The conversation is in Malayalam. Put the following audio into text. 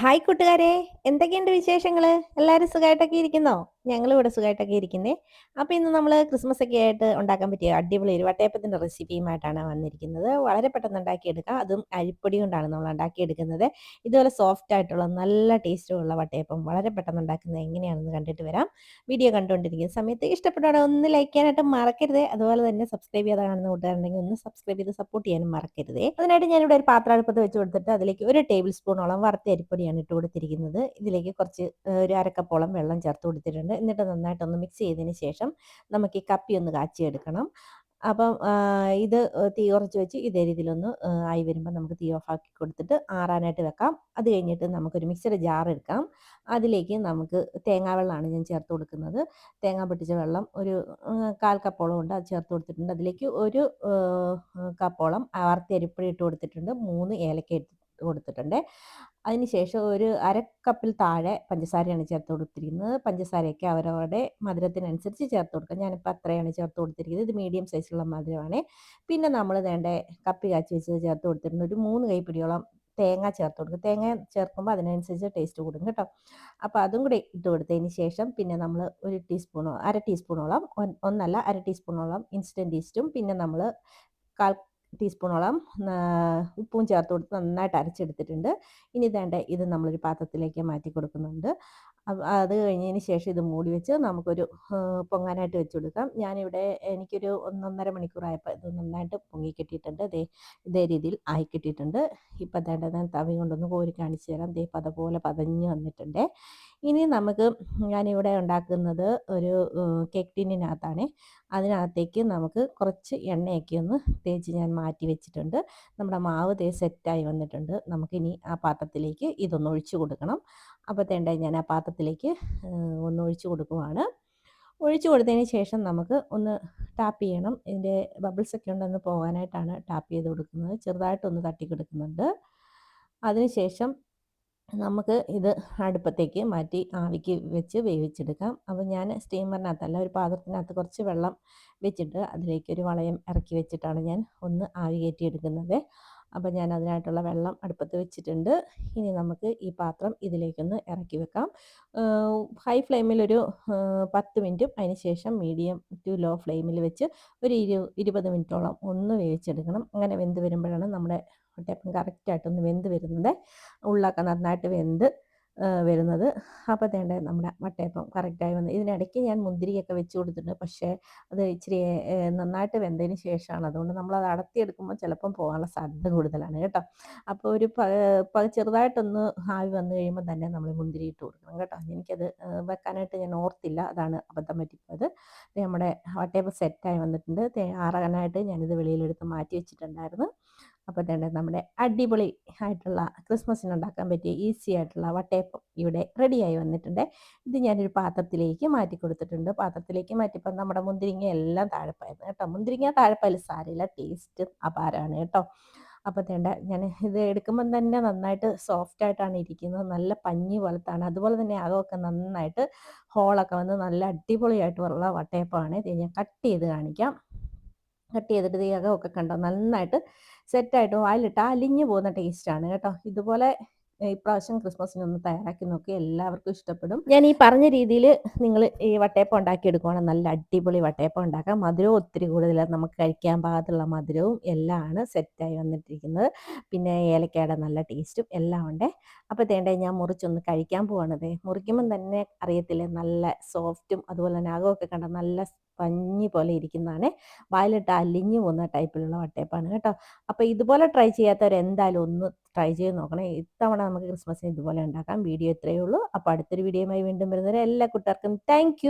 ഹായ് കൂട്ടുകാരെ. എന്തൊക്കെയുണ്ട് വിശേഷങ്ങൾ എല്ലാവരും സുഖമായിട്ടൊക്കെ ഇരിക്കുന്നോ? ഞങ്ങൾ ഇവിടെ സുഖമായിട്ടൊക്കെ ഇരിക്കുന്നേ. അപ്പോൾ ഇന്ന് നമ്മൾ ക്രിസ്മസ് ഒക്കെ ആയിട്ട് ഉണ്ടാക്കാൻ പറ്റിയ അടിപൊളി ഒരു വട്ടയപ്പത്തിന്റെ റെസിപ്പിയുമായിട്ടാണ് വന്നിരിക്കുന്നത്. വളരെ പെട്ടെന്ന് ഉണ്ടാക്കിയെടുക്കാം. അതും അരിപ്പൊടി കൊണ്ടാണ് നമ്മൾ ഉണ്ടാക്കിയെടുക്കുന്നത്. ഇതുപോലെ സോഫ്റ്റ് ആയിട്ടുള്ള നല്ല ടേസ്റ്റുള്ള വട്ടയപ്പം വളരെ പെട്ടെന്ന് ഉണ്ടാക്കുന്നത് എങ്ങനെയാണെന്ന് കണ്ടിട്ട് വരാം. വീഡിയോ കണ്ടുകൊണ്ടിരിക്കുന്ന സമയത്ത് ഇഷ്ടപ്പെട്ടവിടെ ഒന്ന് ലൈക്ക് ചെയ്യാനായിട്ട് മറക്കരുത്. അതുപോലെ തന്നെ സബ്സ്ക്രൈബ് ചെയ്യാതെ കാണുന്ന കൂട്ടുകാരുണ്ടെങ്കിൽ ഒന്ന് സബ്സ്ക്രൈബ് ചെയ്ത് സപ്പോർട്ട് ചെയ്യാനും മറക്കരുത്. അതിനായിട്ട് ഞാനിവിടെ ഒരു പാത്രം അടുപ്പത്ത് വെച്ച് കൊടുത്തിട്ട് അതിലേക്ക് ഒരു ടേബിൾ സ്പൂണോളം വറുത്ത അരിപ്പൊടിയാണ് ഇട്ട് കൊടുത്തിരിക്കുന്നത്. ഇതിലേക്ക് കുറച്ച് ഒരു അരക്കപ്പോളം വെള്ളം ചേർത്ത് കൊടുത്തിട്ടുണ്ട്. എന്നിട്ട് നന്നായിട്ടൊന്ന് മിക്സ് ചെയ്തതിന് ശേഷം നമുക്ക് ഈ കപ്പി ഒന്ന് കാച്ചിയെടുക്കണം. അപ്പം ഇത് തീ കുറച്ച് വെച്ച് ഇതേ രീതിയിലൊന്ന് ആയി വരുമ്പോൾ നമുക്ക് തീ ഓഫ് ആക്കി കൊടുത്തിട്ട് ആറാനായിട്ട് വെക്കാം. അത് കഴിഞ്ഞിട്ട് നമുക്കൊരു മിക്സിയുടെ ജാർ എടുക്കാം. അതിലേക്ക് നമുക്ക് തേങ്ങാവെള്ളമാണ് ഞാൻ ചേർത്ത് കൊടുക്കുന്നത്. തേങ്ങ പൊട്ടിച്ച വെള്ളം ഒരു കാൽ കപ്പോളം ഉണ്ട് അത് ചേർത്ത് കൊടുത്തിട്ടുണ്ട്. അതിലേക്ക് ഒരു കപ്പോളം ആർത്തി അരിപ്പഴി ഇട്ട് കൊടുത്തിട്ടുണ്ട്. മൂന്ന് ഏലക്ക കൊടുത്തിട്ടുണ്ട്. അതിനുശേഷം ഒരു അര കപ്പിൽ താഴെ പഞ്ചസാരയാണ് ചേർത്ത് കൊടുത്തിരിക്കുന്നത്. പഞ്ചസാരയൊക്കെ അവരവരുടെ മധുരത്തിനനുസരിച്ച് ചേർത്ത് കൊടുക്കുക. ഞാനിപ്പോൾ അത്രയാണ് ചേർത്ത് കൊടുത്തിരിക്കുന്നത്. ഇത് മീഡിയം സൈസിലുള്ള മധുരമാണ്. പിന്നെ നമ്മൾ വേണ്ട കപ്പി കാച്ചി വെച്ചത് ചേർത്ത് കൊടുത്തിട്ടുണ്ട്. ഒരു മൂന്ന് കൈപ്പിടിയോളം തേങ്ങ ചേർത്ത് കൊടുക്കുക. തേങ്ങ ചേർക്കുമ്പോൾ അതിനനുസരിച്ച് ടേസ്റ്റ് കൂടും കേട്ടോ. അപ്പോൾ അതും കൂടി ഇട്ട് കൊടുത്തതിന് ശേഷം പിന്നെ നമ്മൾ ഒരു ടീസ്പൂണോ അര ടീസ്പൂണോളം ഒന്നല്ല അര ടീസ്പൂണോളം ഇൻസ്റ്റന്റ് ഈസ്റ്റും പിന്നെ നമ്മൾ കാൽ ടീസ്പൂണോളം ഉപ്പും ചേർത്ത് കൊടുത്ത് നന്നായിട്ട് അരച്ചെടുത്തിട്ടുണ്ട്. ഇനി വേണ്ട ഇത് നമ്മളൊരു പാത്രത്തിലേക്ക് മാറ്റി കൊടുക്കുന്നുണ്ട്. അത് കഴിഞ്ഞതിന് ശേഷം ഇത് മൂടി വെച്ച് നമുക്കൊരു പൊങ്ങാനായിട്ട് വെച്ച് കൊടുക്കാം. ഞാനിവിടെ എനിക്കൊരു ഒന്നൊന്നര മണിക്കൂറായപ്പോൾ ഇത് നന്നായിട്ട് പൊങ്ങി കിട്ടിയിട്ടുണ്ട്. ദേ ഇതേ രീതിയിൽ ആയി കിട്ടിയിട്ടുണ്ട്. ഇപ്പം വേണ്ട ഞാൻ തവി കൊണ്ടൊന്ന് കോരി കാണിച്ചു തരാം. ദേ പതപോലെ പതഞ്ഞ് വന്നിട്ടുണ്ട്. ഇനി നമുക്ക് ഞാനിവിടെ ഉണ്ടാക്കുന്നത് ഒരു കേക്ക് ടിന്നിനകത്താണ് അതിനകത്തേക്ക് നമുക്ക് കുറച്ച് എണ്ണയൊക്കെ ഒന്ന് തേച്ച് ഞാൻ മാറ്റി വെച്ചിട്ടുണ്ട്. നമ്മുടെ മാവ് തേ സെറ്റായി വന്നിട്ടുണ്ട്. നമുക്കിനി ആ പാത്രത്തിലേക്ക് ഇതൊന്ന് ഒഴിച്ചു കൊടുക്കണം. അപ്പോൾ തേണ്ട ഞാൻ ആ പാത്രത്തിലേക്ക് ഒന്ന് ഒഴിച്ചു കൊടുക്കുവാണ്. ഒഴിച്ചു കൊടുത്തതിന് ശേഷം നമുക്ക് ഒന്ന് ടാപ്പ് ചെയ്യണം. ഇതിന്റെ ബബിൾസ് ഒക്കെ ഉണ്ടെന്ന് പോകാനായിട്ടാണ് ടാപ്പ് ചെയ്ത് കൊടുക്കുന്നത്. ചെറുതായിട്ടൊന്ന് തട്ടി കൊടുക്കുന്നുണ്ട്. അതിനുശേഷം നമുക്ക് ഇത് അടുപ്പത്തേക്ക് മാറ്റി ആവിക്ക് വെച്ച് വേവിച്ചെടുക്കാം. അപ്പോൾ ഞാൻ സ്റ്റീമറിനകത്തല്ല ഒരു പാത്രത്തിനകത്ത് കുറച്ച് വെള്ളം വെച്ചിട്ട് അതിലേക്ക് ഒരു വളയം ഇറക്കി വെച്ചിട്ടാണ് ഞാൻ ഒന്ന് ആവി കയറ്റിയെടുക്കുന്നത്. അപ്പോൾ ഞാൻ അതിനായിട്ടുള്ള വെള്ളം അടുപ്പത്ത് വെച്ചിട്ടുണ്ട്. ഇനി നമുക്ക് ഈ പാത്രം ഇതിലേക്കൊന്ന് ഇറക്കി വെക്കാം. ഹൈ ഫ്ലെയിമിൽ ഒരു പത്ത് മിനിറ്റും അതിന് ശേഷം മീഡിയം ടു ലോ ഫ്ലെയിമിൽ വെച്ച് ഒരു ഇരു ഇരുപത് മിനിറ്റോളം ഒന്ന് വേവിച്ചെടുക്കണം. അങ്ങനെ വെന്ത് വരുമ്പോഴാണ് നമ്മുടെ വട്ടയപ്പം കറക്റ്റായിട്ടൊന്ന് വെന്ത് വരുന്നത് ഉള്ളൊക്കെ നന്നായിട്ട് വെന്ത് വരുന്നത്. അപ്പോൾ തേണ്ട നമ്മുടെ വട്ടയപ്പം കറക്റ്റായി വന്നു. ഇതിനിടയ്ക്ക് ഞാൻ മുന്തിരിയൊക്കെ വെച്ച് കൊടുത്തിട്ടുണ്ട്. പക്ഷേ അത് ഇച്ചിരി നന്നായിട്ട് വെന്തതിന് ശേഷമാണ്. അതുകൊണ്ട് നമ്മളത് അടത്തിയെടുക്കുമ്പോൾ ചിലപ്പം പോകാനുള്ള സാധ്യത കൂടുതലാണ് കേട്ടോ. അപ്പോൾ ഒരു ചെറുതായിട്ടൊന്ന് ആവി വന്നു കഴിയുമ്പോൾ തന്നെ നമ്മൾ മുന്തിരി ഇട്ട് കൊടുക്കണം കേട്ടോ. എനിക്കത് വെക്കാനായിട്ട് ഞാൻ ഓർത്തില്ല. അതാണ് അബദ്ധം പറ്റിപ്പോയത്. നമ്മുടെ വട്ടയപ്പം സെറ്റായി വന്നിട്ടുണ്ട്. ആറാനായിട്ട് ഞാനിത് വെളിയിലെടുത്ത് മാറ്റി വെച്ചിട്ടുണ്ടായിരുന്നു. അപ്പോൾ തന്നെ നമ്മുടെ അടിപൊളി ആയിട്ടുള്ള ക്രിസ്മസിന് ഉണ്ടാക്കാൻ പറ്റിയ ഈസി ആയിട്ടുള്ള വട്ടയപ്പം ഇവിടെ റെഡിയായി വന്നിട്ടുണ്ട്. ഇത് ഞാനൊരു പാത്രത്തിലേക്ക് മാറ്റി കൊടുത്തിട്ടുണ്ട്. പാത്രത്തിലേക്ക് മാറ്റിയപ്പോൾ നമ്മുടെ മുന്തിരിങ്ങ എല്ലാം താഴെപ്പായിരുന്നു കേട്ടോ. മുന്തിരിങ്ങ താഴെപ്പായാലും സാരില്ല ടേസ്റ്റ് അപാരമാണ് കേട്ടോ. അപ്പോൾ തേണ്ട ഞാൻ ഇത് എടുക്കുമ്പം തന്നെ നന്നായിട്ട് സോഫ്റ്റ് ആയിട്ടാണ് ഇരിക്കുന്നത്. നല്ല പഞ്ഞി പോലത്താണ്. അതുപോലെ തന്നെ അകമൊക്കെ നന്നായിട്ട് ഹോളൊക്കെ വന്ന് നല്ല അടിപൊളിയായിട്ട് അടിപൊളിയായിട്ടുള്ള വട്ടയപ്പമാണ്. ഇത് ഞാൻ കട്ട് ചെയ്ത് കാണിക്കാം. കട്ട് ചെയ്തിട്ട് അകമൊക്കെ കണ്ടോ? നന്നായിട്ട് സെറ്റായിട്ട് വായിലിട്ട് അലിഞ്ഞു പോകുന്ന ടേസ്റ്റാണ് കേട്ടോ. ഇതുപോലെ ഇപ്രാവശ്യം ക്രിസ്മസിന് ഒന്ന് തയ്യാറാക്കി നോക്കി. എല്ലാവർക്കും ഇഷ്ടപ്പെടും. ഞാൻ ഈ പറഞ്ഞ രീതിയിൽ നിങ്ങൾ ഈ വട്ടയപ്പം ഉണ്ടാക്കി എടുക്കുവാണെങ്കിൽ നല്ല അടിപൊളി വട്ടയപ്പം ഉണ്ടാക്കാം. മധുരവും ഒത്തിരി കൂടുതൽ നമുക്ക് കഴിക്കാൻ പാകത്തുള്ള മധുരവും എല്ലാം ആണ് സെറ്റായി വന്നിട്ടിരിക്കുന്നത്. പിന്നെ ഏലക്കയുടെ നല്ല ടേസ്റ്റും എല്ലാം ഉണ്ട്. അപ്പോൾ തേണ്ടേ ഞാൻ മുറിച്ചൊന്ന് കഴിക്കാൻ പോവാണത് മുറിക്കുമ്പം തന്നെ അറിയത്തില്ലേ നല്ല സോഫ്റ്റും അതുപോലെ തന്നെ അകമൊക്കെ കണ്ട? നല്ല പഞ്ഞി പോലെ ഇരിക്കുന്നതാണ്. വായിലിട്ട് അലിഞ്ഞു പോകുന്ന ടൈപ്പിലുള്ള വട്ടയപ്പാണ് കേട്ടോ. അപ്പോൾ ഇതുപോലെ ട്രൈ ചെയ്യാത്തവർ എന്തായാലും ഒന്ന് ട്രൈ ചെയ്ത് നോക്കണേ. ഇത്തവണ നമുക്ക് ക്രിസ്മസിന് ഇതുപോലെ ഉണ്ടാക്കാം. വീഡിയോ ഇത്രയേ ഉള്ളൂ. അപ്പോൾ അടുത്തൊരു വീഡിയോയുമായി വീണ്ടും വരുന്നവരെ എല്ലാ കുട്ടികൾക്കും താങ്ക്